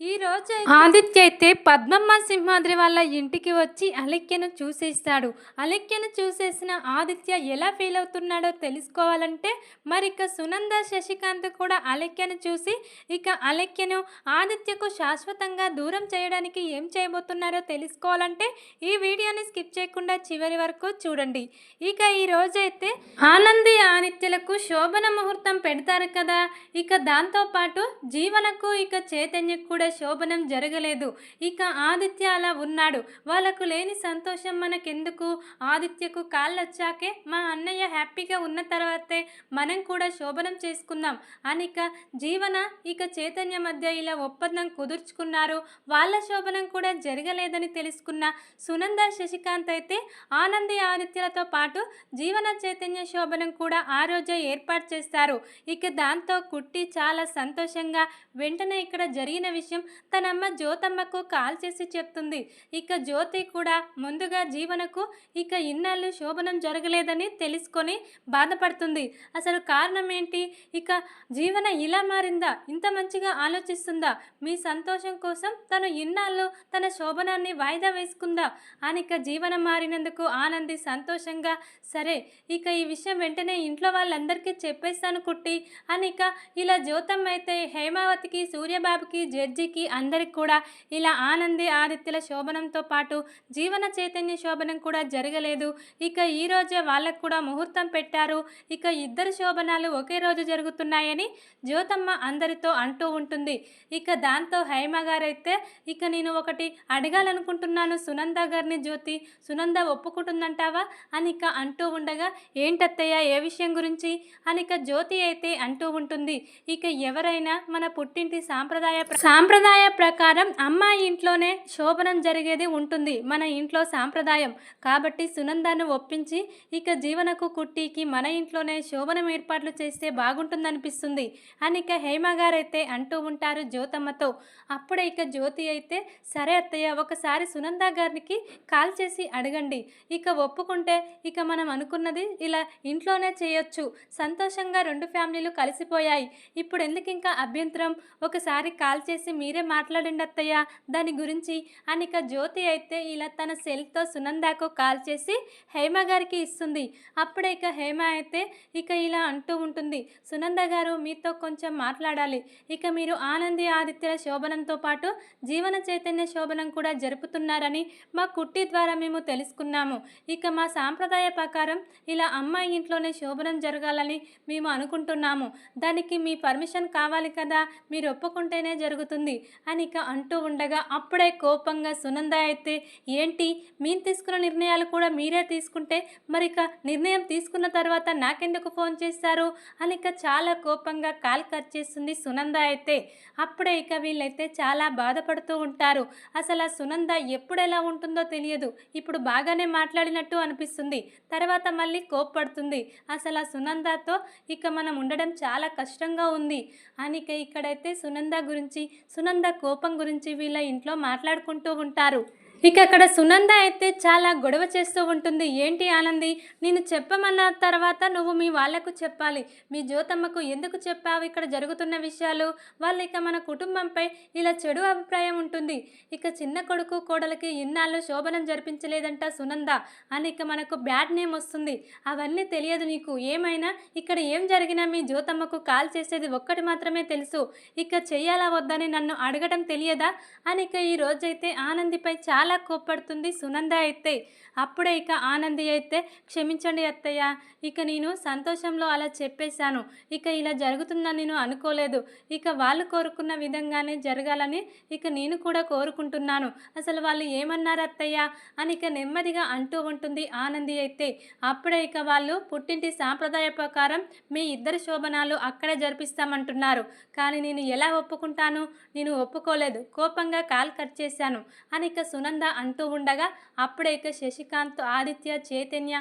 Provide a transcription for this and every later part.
ఈ రోజు ఆదిత్య అయితే పద్మమ్మ సింహాద్రి వాళ్ళ ఇంటికి వచ్చి అలెక్యను చూసేస్తాడు. అలెక్యను చూసేసిన ఆదిత్య ఎలా ఫీల్ అవుతున్నాడో తెలుసుకోవాలంటే మరి ఇక సునంద శశికాంత్ కూడా అలెక్యను చూసి ఇక అలెక్యను ఆదిత్యకు శాశ్వతంగా దూరం చేయడానికి ఏం చేయబోతున్నారో తెలుసుకోవాలంటే ఈ వీడియోని స్కిప్ చేయకుండా చివరి వరకు చూడండి. ఇక ఈ రోజైతే ఆనంది ఆదిత్యలకు శోభన ముహూర్తం పెడతారు కదా. ఇక దాంతోపాటు జీవనకు ఇక చైతన్యకు కూడా శోభనం జరగలేదు. ఇక ఆదిత్య అలా ఉన్నాడు. వాళ్ళకు లేని సంతోషం మనకెందుకు? ఆదిత్యకు కాళ్ళొచ్చాకే మా అన్నయ్య హ్యాపీగా ఉన్న తర్వాతే మనం కూడా శోభనం చేసుకుందాం. అనిక జీవన ఇక చైతన్య మధ్య ఇలా ఒప్పందం కుదుర్చుకున్నారు. వాళ్ళ శోభనం కూడా జరగలేదని తెలుసుకున్న సునంద శశికాంత్ అయితే ఆనంది ఆదిత్యలతో పాటు జీవన చైతన్య శోభనం కూడా ఆ రోజే ఏర్పాటు చేస్తారు. ఇక దాంతో కుట్టి చాలా సంతోషంగా వెంటనే ఇక్కడ జరిగిన విషయం తన అమ్మ జ్యోతమ్మకు కాల్ చేసి చెప్తుంది. ఇక జ్యోతి కూడా ముందుగా జీవనకు ఇక ఇన్నాళ్ళు శోభనం జరగలేదని తెలుసుకొని బాధపడుతుంది. అసలు కారణం ఏంటి? ఇక జీవన ఇలా మారిందా? ఇంత మంచిగా ఆలోచిస్తుందా? మీ సంతోషం కోసం తను ఇన్నాళ్ళు తన శోభనాన్ని వాయిదా వేసుకుందా? అని ఇక జీవనం మారినందుకు ఆనంది సంతోషంగా సరే ఇక ఈ విషయం వెంటనే ఇంట్లో వాళ్ళందరికీ చెప్పేస్తాను కుట్టి. అని ఇక ఇలా జ్యోతమ్మ అయితే హేమావతికి సూర్యబాబుకి జడ్జికి అందరికి కూడా ఇలా ఆనంది ఆదిత్యుల శోభనంతో పాటు జీవన చైతన్య శోభనం కూడా జరగలేదు. ఇక ఈ రోజే వాళ్ళకు కూడా ముహూర్తం పెట్టారు. ఇక ఇద్దరు శోభనాలు ఒకే రోజు జరుగుతున్నాయని జ్యోతమ్మ అందరితో అంటూ ఉంటుంది. ఇక దాంతో హైమ గారైతే ఇక నేను ఒకటి అడగాలనుకుంటున్నాను. సునంద గారిని జ్యోతి సునంద ఒప్పుకుంటుందంటావా? అని ఇక అంటూ ఉండగా ఏంటత్తయ్య ఏ విషయం గురించి? అని ఇక జ్యోతి అయితే అంటూ ఉంటుంది. ఇక ఎవరైనా మన పుట్టింటి సాంప్రదాయ ప్ర- సాంప్రదాయ ప్రకారం అమ్మాయి ఇంట్లోనే శోభనం జరిగేది ఉంటుంది. మన ఇంట్లో సాంప్రదాయం. కాబట్టి సునందాను ఒప్పించి ఇక జీవనకు కుట్టికి మన ఇంట్లోనే శోభనం ఏర్పాట్లు చేస్తే బాగుంటుందనిపిస్తుంది. అని ఇక హేమ గారైతే అంటూ ఉంటారు జ్యోతమ్మతో. అప్పుడే ఇక జ్యోతి అయితే సరే అత్తయ్య ఒకసారి సునంద గారికి కాల్ చేసి అడగండి. ఇక ఒప్పుకుంటే ఇక మనం అనుకున్నది ఇలా ఇంట్లోనే చేయొచ్చు. సంతోషంగా రెండు ఫ్యామిలీలు కలిసిపోయాయి. ఇప్పుడు ఎందుకు ఇంకా అభ్యంతరం? ఒకసారి కాల్ చేసి మీరే మాట్లాడండి అత్తయ్య. దాని గురించి అనిక జ్యోతి అయితే ఇలా తన సెల్తో సునందాకు కాల్ చేసి హేమ గారికి ఇస్తుంది. అప్పుడే ఇక హేమ అయితే ఇక ఇలా అంటూ ఉంటుంది. సునంద గారు మీతో కొంచెం మాట్లాడాలి. ఇక మీరు ఆనంది ఆదిత్యుల శోభనంతో పాటు జీవన చైతన్య శోభనం కూడా జరుపుతున్నారని మా కుట్టి ద్వారా మేము తెలుసుకున్నాము. ఇక మా సాంప్రదాయ ప్రకారం ఇలా అమ్మాయి ఇంట్లోనే శోభనం జరగాలని మేము అనుకుంటున్నాము. దానికి మీ పర్మిషన్ కావాలి కదా మీరు ఒప్పుకుంటేనే జరుగుతుంది. అనిక అంటూ ఉండగా అప్పుడే కోపంగా సునంద అయితే ఏంటి? మేము తీసుకున్న నిర్ణయాలు కూడా మీరే తీసుకుంటే మరి ఇక నిర్ణయం తీసుకున్న తర్వాత నాకెందుకు ఫోన్ చేస్తారు? అనిక చాలా కోపంగా కాల్ కట్ చేస్తుంది సునంద అయితే. అప్పుడే ఇక వీళ్ళైతే చాలా బాధపడుతూ ఉంటారు. అసలు ఆ సునంద ఎప్పుడు ఎలా ఉంటుందో తెలియదు. ఇప్పుడు బాగానే మాట్లాడినట్టు అనిపిస్తుంది. తర్వాత మళ్ళీ కోప్పడుతుంది. అసలు ఆ సునందతో ఇక మనం ఉండడం చాలా కష్టంగా ఉంది. అనిక ఇక్కడైతే సునంద గురించి సునంద కోపం గురించి వీళ్ళ ఇంట్లో మాట్లాడుకుంటూ ఉంటారు. ఇక అక్కడ సునంద అయితే చాలా గొడవ చేస్తూ ఉంటుంది. ఏంటి ఆనంది? నేను చెప్పమన్న తర్వాత నువ్వు మీ వాళ్ళకు చెప్పాలి. మీ జ్యోతమ్మకు ఎందుకు చెప్పావు ఇక్కడ జరుగుతున్న విషయాలు? వాళ్ళు ఇక మన కుటుంబంపై ఇలా చెడు అభిప్రాయం ఉంటుంది. ఇక చిన్న కొడుకు కోడలకి ఇన్నాళ్ళు శోభనం జరిపించలేదంట సునంద అని ఇక మనకు బ్యాడ్ నేమ్ వస్తుంది. అవన్నీ తెలియదు నీకు. ఏమైనా? ఇక్కడ ఏం జరిగినా మీ జ్యోతమ్మకు కాల్ చేసేది ఒక్కటి మాత్రమే తెలుసు. ఇక చెయ్యాలా వద్దని నన్ను అడగడం తెలియదా? అని ఇక ఈ రోజైతే ఆనందిపై చాలా కోప్పడుతుంది సునంద అయితే. అప్పుడే ఇక ఆనంది అయితే క్షమించండి అత్తయ్య ఇక నేను సంతోషంలో అలా చెప్పేశాను. ఇక ఇలా జరుగుతుందని నేను అనుకోలేదు. ఇక వాళ్ళు కోరుకున్న విధంగానే జరగాలని ఇక నేను కూడా కోరుకుంటున్నాను. అసలు వాళ్ళు ఏమన్నారు అత్తయ్య? అని ఇక నెమ్మదిగా అంటూ ఉంటుంది ఆనంది అయితే. అప్పుడే ఇక వాళ్ళు పుట్టింటి సాంప్రదాయ ప్రకారం మీ ఇద్దరు శోభనాలు అక్కడే జరిపిస్తామంటున్నారు. కానీ నేను ఎలా ఒప్పుకుంటాను? నేను ఒప్పుకోలేదు. కోపంగా కాల్ కట్ చేశాను. అని ఇక సునంద అంటూ ఉండగా అప్పుడే ఇక శశికాంత్ ఆదిత్య చైతన్య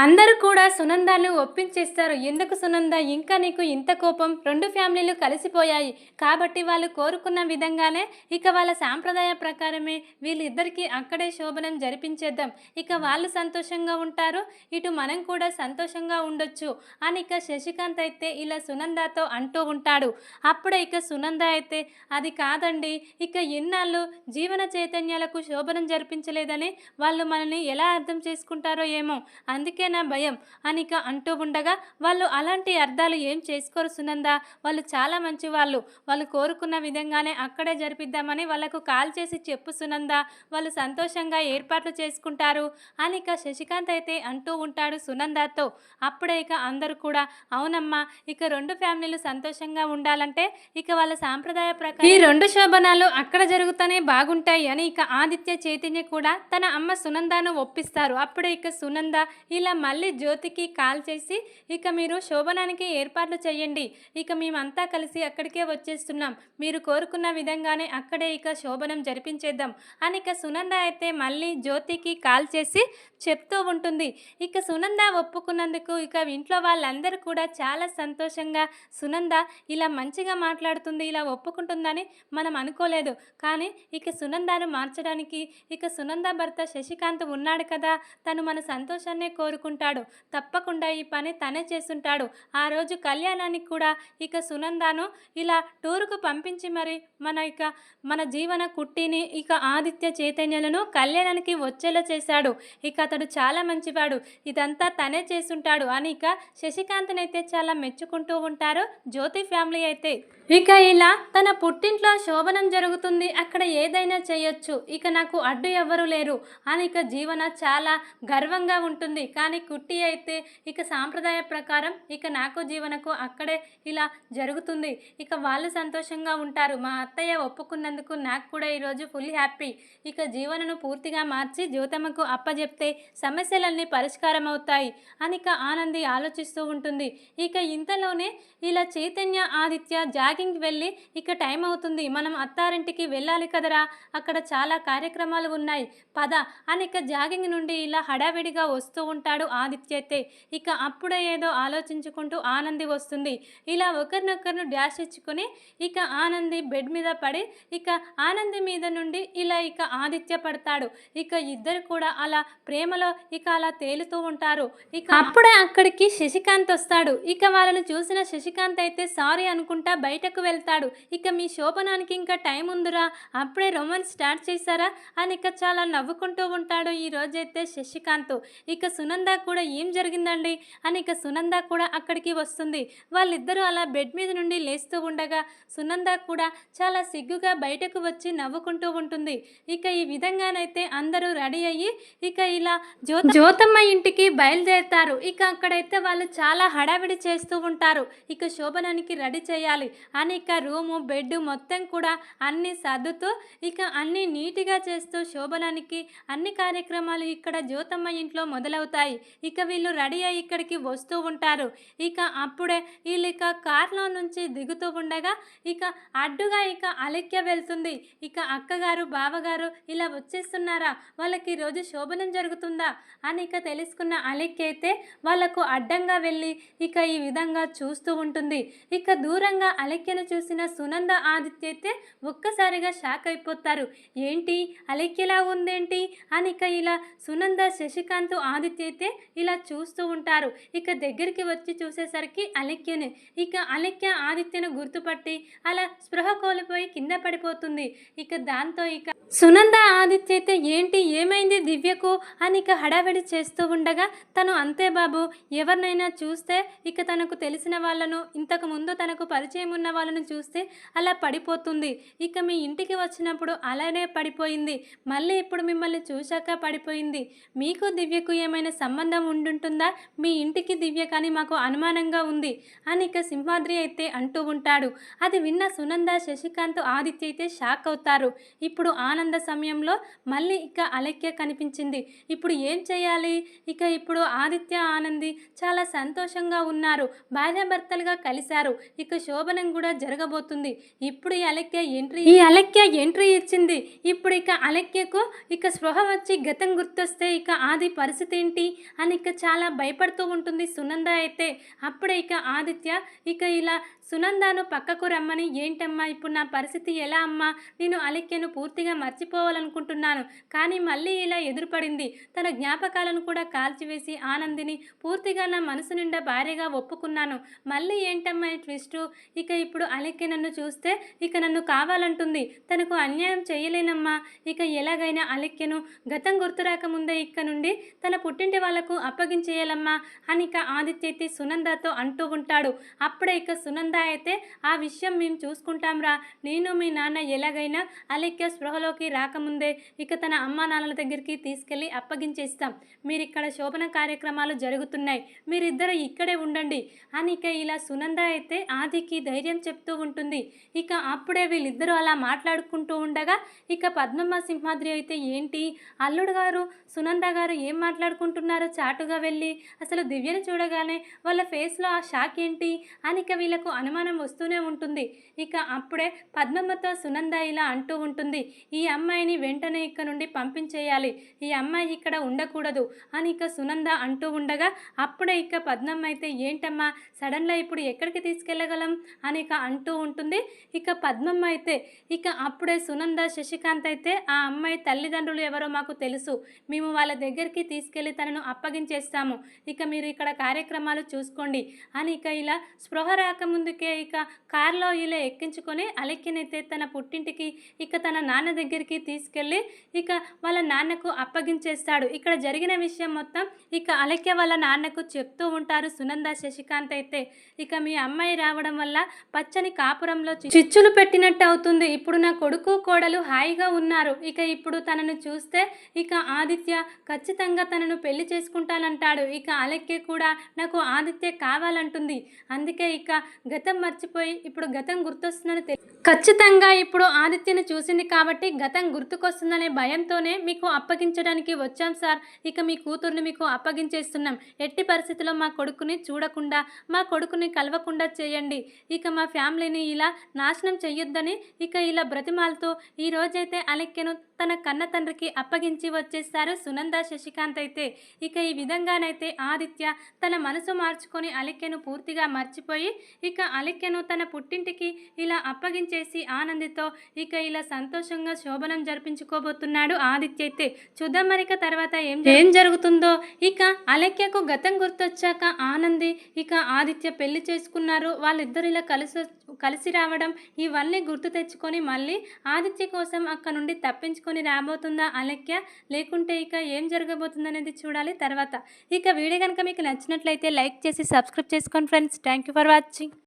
అందరూ కూడా సునందాన్ని ఒప్పించేస్తారు. ఎందుకు సునంద? ఇంకా నీకు ఇంత కోపం? రెండు ఫ్యామిలీలు కలిసిపోయాయి. కాబట్టి వాళ్ళు కోరుకున్న విధంగానే ఇక వాళ్ళ సాంప్రదాయ ప్రకారమే వీళ్ళిద్దరికీ అక్కడే శోభనం జరిపించేద్దాం. ఇక వాళ్ళు సంతోషంగా ఉంటారు. ఇటు మనం కూడా సంతోషంగా ఉండొచ్చు అని ఇక శశికాంత్ అయితే ఇలా సునందతో అంటూ ఉంటాడు. అప్పుడే ఇక సునంద అయితే అది కాదండి ఇక ఎన్నాళ్ళు జీవన చైతన్యాలకు శోభనం జరిపించలేదని వాళ్ళు మనల్ని ఎలా అర్థం చేసుకుంటారో ఏమో. అందుకే నీకేనా భయం అనిక అంటూ ఉండగా వాళ్ళు అలాంటి అర్థాలు ఏం చేసుకోరు సునందా. వాళ్ళు చాలా మంచి వాళ్ళు వాళ్ళు కోరుకున్న విధంగానే అక్కడే జరిపిద్దామని వాళ్ళకు కాల్ చేసి చెప్పు సునందా. వాళ్ళు సంతోషంగా ఏర్పాట్లు చేసుకుంటారు. అనిక శశికాంత్ అయితే అంటూ ఉంటాడు సునందాతో. అప్పుడే ఇక అందరూ కూడా అవునమ్మా ఇక రెండు ఫ్యామిలీలు సంతోషంగా ఉండాలంటే ఇక వాళ్ళ సాంప్రదాయ ప్రకారం ఈ రెండు శోభనాలు అక్కడ జరుగుతూనే బాగుంటాయి అని ఇక ఆదిత్య చైతన్య కూడా తన అమ్మ సునందాను ఒప్పిస్తారు. అప్పుడే ఇక సునంద ఇలా మళ్ళీ జ్యోతికి కాల్ చేసి ఇక మీరు శోభనానికి ఏర్పాట్లు చేయండి. ఇక మేమంతా కలిసి అక్కడికే వచ్చేస్తున్నాం. మీరు కోరుకున్న విధంగానే అక్కడే ఇక శోభనం జరిపించేద్దాం. అని ఇక సునంద అయితే మళ్ళీ జ్యోతికి కాల్ చేసి చెప్తూ ఉంటుంది. ఇక సునంద ఒప్పుకున్నందుకు ఇక ఇంట్లో వాళ్ళందరూ కూడా చాలా సంతోషంగా సునంద ఇలా మంచిగా మాట్లాడుతుంది ఇలా ఒప్పుకుంటుందని మనం అనుకోలేదు. కానీ ఇక సునందాను మార్చడానికి ఇక సునంద భర్త శశికాంత్ ఉన్నాడు కదా తను మన సంతోషాన్నే కోరుకుంటాడు తప్పకుండా ఈ పని తనే చేస్తుంటాడు. ఆ రోజు కళ్యాణానికి కూడా ఇక సునందాను ఇలా టూరుకు పంపించి మరి మన ఇక మన జీవన కుట్టిని ఇక ఆదిత్య చైతన్యలను కళ్యాణానికి వచ్చేలా చేశాడు. ఇక అతడు చాలా మంచివాడు. ఇదంతా తనే చేస్తుంటాడు అని ఇక శశికాంత్ని అయితే చాలా మెచ్చుకుంటూ ఉంటారు జ్యోతి ఫ్యామిలీ అయితే. ఇక ఇలా తన పుట్టింట్లో శోభనం జరుగుతుంది. అక్కడ ఏదైనా చేయొచ్చు. ఇక నాకు అడ్డు ఎవ్వరు లేరు. అని ఇక జీవన చాలా గర్వంగా ఉంటుంది. కానీ కుట్టి అయితే ఇక సాంప్రదాయ ప్రకారం ఇక నాకు జీవనకు అక్కడే ఇలా జరుగుతుంది. ఇక వాళ్ళు సంతోషంగా ఉంటారు. మా అత్తయ్య ఒప్పుకున్నందుకు నాకు కూడా ఈరోజు ఫుల్ హ్యాపీ. ఇక జీవనను పూర్తిగా మార్చి జ్యోతమ్మకు అప్పజెప్తే సమస్యలన్నీ పరిష్కారం అవుతాయి అని ఇక ఆనంది ఆలోచిస్తూ ఉంటుంది. ఇక ఇంతలోనే ఇలా చైతన్య ఆదిత్య జాగింగ్ వెళ్ళి ఇక టైం అవుతుంది. మనం అత్తారింటికి వెళ్ళాలి కదరా? అక్కడ చాలా కార్యక్రమాలు ఉన్నాయి. పద అని ఇక జాగింగ్ నుండి ఇలా హడావిడిగా వస్తూ ఉంటాడు. ఆదిత్య అయితే ఇక అప్పుడే ఏదో ఆలోచించుకుంటూ ఆనంది వస్తుంది. ఇలా ఒకరినొకరిని డ్యాష్ ఇచ్చుకొని ఇక ఆనంది బెడ్ మీద పడి ఇక ఆనంది మీద నుండి ఇలా ఇక ఆదిత్య పడతాడు. ఇక ఇద్దరు కూడా అలా ప్రేమలో ఇక అలా తేలుతూ ఉంటారు. ఇక అప్పుడే అక్కడికి శశికాంత్ వస్తాడు. ఇక వాళ్ళని చూసిన శశికాంత్ అయితే సారీ అనుకుంటా బయటకు వెళ్తాడు. ఇక మీ శోభనానికి ఇంకా టైం ఉందిరా? అప్పుడే రొమాన్స్ స్టార్ట్ చేశారా? అని ఇక చాలా నవ్వుకుంటూ ఉంటాడు ఈ రోజైతే శశికాంత్. ఇక సునంద కూడా ఏం జరిగిందండి? అని ఇక సునంద కూడా అక్కడికి వస్తుంది. వాళ్ళిద్దరూ అలా బెడ్ మీద నుండి లేస్తూ ఉండగా సునంద కూడా చాలా సిగ్గుగా బయటకు వచ్చి నవ్వుకుంటూ ఉంటుంది. ఇక ఈ విధంగానైతే అందరూ రెడీ అయ్యి ఇక ఇలా జ్యోత జ్యోతమ్మ ఇంటికి బయలుదేరుతారు. ఇక అక్కడైతే వాళ్ళు చాలా హడావిడి చేస్తూ ఉంటారు. ఇక శోభనానికి రెడీ చేయాలి అని ఇక రూము బెడ్ మొత్తం కూడా అన్ని సర్దుతూ ఇక అన్ని నీట్గా చేస్తూ శోభనానికి అన్ని కార్యక్రమాలు ఇక్కడ జ్యోతమ్మ ఇంట్లో మొదలవుతాయి. ఇక వీళ్ళు రెడీ అయ్యి ఇక్కడికి వస్తూ ఉంటారు. ఇక అప్పుడే వీళ్ళు ఇక కార్లో నుంచి దిగుతూ ఉండగా ఇక అడ్డుగా ఇక అలెక్య వెళ్తుంది. ఇక అక్కగారు బావగారు ఇలా వచ్చేస్తున్నారా? వాళ్ళకి రోజు శోభనం జరుగుతుందా? అని ఇక తెలుసుకున్న అలెక్య అయితే వాళ్ళకు అడ్డంగా వెళ్ళి ఇక ఈ విధంగా చూస్తూ ఉంటుంది. ఇక దూరంగా అలెక్యను చూసిన సునంద ఆదిత్య అయితే ఒక్కసారిగా షాక్ అయిపోతారు. ఏంటి? అలెక్యలా ఉందేంటి? అని ఇక ఇలా సునంద శశికాంత్ ఆదిత్య అయితే ఇలా చూస్తూ ఉంటారు. ఇక దగ్గరికి వచ్చి చూసేసరికి అలెక్యని ఇక అలెక్య ఆదిత్యను గుర్తుపట్టి అలా స్పృహ కోల్పోయి కింద పడిపోతుంది. ఇక దాంతో ఇక సునంద ఆదిత్య అయితే ఏంటి ఏమైంది దివ్యకు అని ఇక హడావిడి చేస్తూ ఉండగా తను అంతే బాబు ఎవరినైనా చూస్తే ఇక తనకు తెలిసిన వాళ్ళను ఇంతకు ముందు తనకు పరిచయం ఉన్న వాళ్ళను చూస్తే అలా పడిపోతుంది. ఇక మీ ఇంటికి వచ్చినప్పుడు అలానే పడిపోయింది. మళ్ళీ ఇప్పుడు మిమ్మల్ని చూశాక పడిపోయింది. మీకు దివ్యకు ఏమైనా సంబంధం ఉండుంటుందా? మీ ఇంటికి దివ్య కానీ మాకు అనుమానంగా ఉంది అని ఇక సింహాద్రి అయితే అంటూ ఉంటాడు. అది విన్న సునంద శశికాంత్ ఆదిత్య అయితే షాక్ అవుతారు. ఇప్పుడు ఆనంద సమయంలో మళ్ళీ ఇక అలక్య కనిపించింది. ఇప్పుడు ఏం చేయాలి? ఇక ఇప్పుడు ఆదిత్య ఆనంది చాలా సంతోషంగా ఉన్నారు. భార్యాభర్తలుగా కలిశారు. ఇక శోభనం కూడా జరగబోతుంది. ఇప్పుడు ఈ అలక్య ఎంట్రీ ఈ అలక్య ఎంట్రీ ఇచ్చింది. ఇప్పుడు ఇక అలక్యకు ఇక స్పృహ వచ్చి గతం గుర్తొస్తే ఇక ఆది పరిస్థితి ఏంటి? అని ఇక చాలా భయపడుతూ ఉంటుంది సునంద అయితే. అప్పుడే ఇక ఆదిత్య ఇక ఇలా సునందాను పక్కకు రమ్మని ఏంటమ్మా ఇప్పుడు నా పరిస్థితి ఎలా అమ్మా? నేను అలిక్యను పూర్తిగా మర్చిపోవాలనుకుంటున్నాను. కానీ మళ్ళీ ఇలా ఎదురుపడింది. తన జ్ఞాపకాలను కూడా కాల్చివేసి ఆనందిని పూర్తిగా నా మనసు నిండా భార్యగా ఒప్పుకున్నాను. మళ్ళీ ఏంటమ్మా ఈ ట్విస్టు? ఇక ఇప్పుడు అలిక్య నన్ను చూస్తే ఇక నన్ను కావాలంటుంది. తనకు అన్యాయం చేయలేనమ్మా. ఇక ఎలాగైనా అలిక్యను గతం గుర్తురాకముందే ఇక్క నుండి తన పుట్టింటి వాళ్ళకు అప్పగించేయాలమ్మా అని ఇక ఆదిత్య అయితే సునందతో అంటూ ఉంటాడు. అప్పుడే ఇక సునంద అయితే ఆ విషయం మేము చూసుకుంటాంరా. నేను మీ నాన్న ఎలాగైనా అలిక్య స్పృహలోకి రాకముందే ఇక తన అమ్మా నాన్నల దగ్గరికి తీసుకెళ్ళి అప్పగించేస్తాం. మీరు ఇక్కడ శోభన కార్యక్రమాలు జరుగుతున్నాయి. మీరిద్దరు ఇక్కడే ఉండండి అని ఇక ఇలా సునంద అయితే ఆదికి ధైర్యం చెప్తూ ఉంటుంది. ఇక అప్పుడే వీళ్ళిద్దరూ అలా మాట్లాడుకుంటూ ఉండగా ఇక పద్మమ్మ సింహాద్రి అయితే ఏంటి? అల్లుడు గారు సునంద గారు ఏం మాట్లాడుకుంటున్నారు? చాటుగా వెళ్ళి అసలు దివ్యని చూడగానే వాళ్ళ ఫేస్లో ఆ షాక్ ఏంటి? అని ఇక వీళ్ళకు అనుమానం వస్తూనే ఉంటుంది. ఇక అప్పుడే పద్మమ్మతో సునంద ఇలా అంటూ ఉంటుంది. ఈ అమ్మాయిని వెంటనే ఇక్కడ నుండి పంపించేయాలి. ఈ అమ్మాయి ఇక్కడ ఉండకూడదు అని ఇక సునంద అంటూ ఉండగా అప్పుడే ఇక పద్మమ్మ అయితే ఏంటమ్మా? సడన్గా ఇప్పుడు ఎక్కడికి తీసుకెళ్ళగలం? అని ఇక అంటూ ఉంటుంది. ఇక పద్మమ్మ అయితే ఇక అప్పుడే సునంద శశికాంత్ అయితే ఆ అమ్మాయి తల్లిదండ్రులు ఎవరో మాకు తెలుసు. మేము వాళ్ళ దగ్గరికి తీసుకెళ్ళి తనను అప్పగించేస్తాము. ఇక మీరు ఇక్కడ కార్యక్రమాలు చూసుకోండి అని ఇక ఇలా స్పృహ రాకముందుకే ఇక కారులో ఇలా ఎక్కించుకొని అలెక్కినైతే తన పుట్టింటికి ఇక తన నాన్న దగ్గరికి తీసుకెళ్ళి ఇక వాళ్ళ నాన్నకు అప్పగించేస్తాడు. ఇక్కడ జరిగిన విషయం మొత్తం ఇక అలెక్య వాళ్ళ నాన్నకు చెప్తూ ఉంటారు సునంద శశికాంత్ అయితే. ఇక మీ అమ్మాయి రావడం వల్ల పచ్చని కాపురంలో చిచ్చులు పెట్టినట్టు అవుతుంది. ఇప్పుడు నా కొడుకు కోడలు హాయిగా ఉన్నారు. ఇక ఇప్పుడు తనను చూస్తే ఇక ఆదిత్య ఖచ్చితంగా తనను పెళ్ళి చేసుకుంటానంటాడు. ఇక అలెక్కే కూడా నాకు ఆదిత్య కావాలంటుంది. అందుకే ఇక గతం మర్చిపోయి ఇప్పుడు గతం గుర్తొస్తుందని తెలి- ఖచ్చితంగా ఇప్పుడు ఆదిత్యను చూసింది కాబట్టి గతం గుర్తుకొస్తుందనే భయంతోనే మీకు అప్పగించడానికి వచ్చాం సార్. ఇక మీ కూతుర్ని మీకు అప్పగించేస్తున్నాం. ఎట్టి పరిస్థితిలో మా కొడుకుని చూడకుండా మా కొడుకుని కలవకుండా చేయండి. ఇక మా ఫ్యామిలీని ఇలా నాశనం చెయ్యొద్దని ఇక ఇలా బ్రతిమాలతో ఈ రోజైతే అలెక్కెను తన కన్న తండ్రికి అప్పగించి వచ్చేస్తారు సునంద శశికాంత్ అయితే. ఇక ఈ విధంగానైతే ఆదిత్య తన మనసు మార్చుకొని అలెక్యను పూర్తిగా మర్చిపోయి ఇక అలెక్యను తన పుట్టింటికి ఇలా అప్పగించేసి ఆనందితో ఇక ఇలా సంతోషంగా శోభనం జరిపించుకోబోతున్నాడు ఆదిత్య అయితే. చూద్దాం మరిక తర్వాత ఏం ఏం జరుగుతుందో. ఇక అలెక్యకు గతం గుర్తొచ్చాక ఆనంది ఇక ఆదిత్య పెళ్ళి చేసుకున్నారు. వాళ్ళిద్దరు ఇలా కలిసి కలిసి రావడం ఇవన్నీ గుర్తు తెచ్చుకొని మళ్ళీ ఆదిత్య కోసం అక్కడ నుండి తప్పించుకొని రాబోతుందా అలెక్య లేకుంటే ఇక ఏం జరగబోతుంది అనేది చూడాలి తర్వాత. ఇక వీడియో కనుక మీకు నచ్చినట్లయితే లైక్ చేసి సబ్స్క్రైబ్ చేసుకోండి friends. Thank you for watching.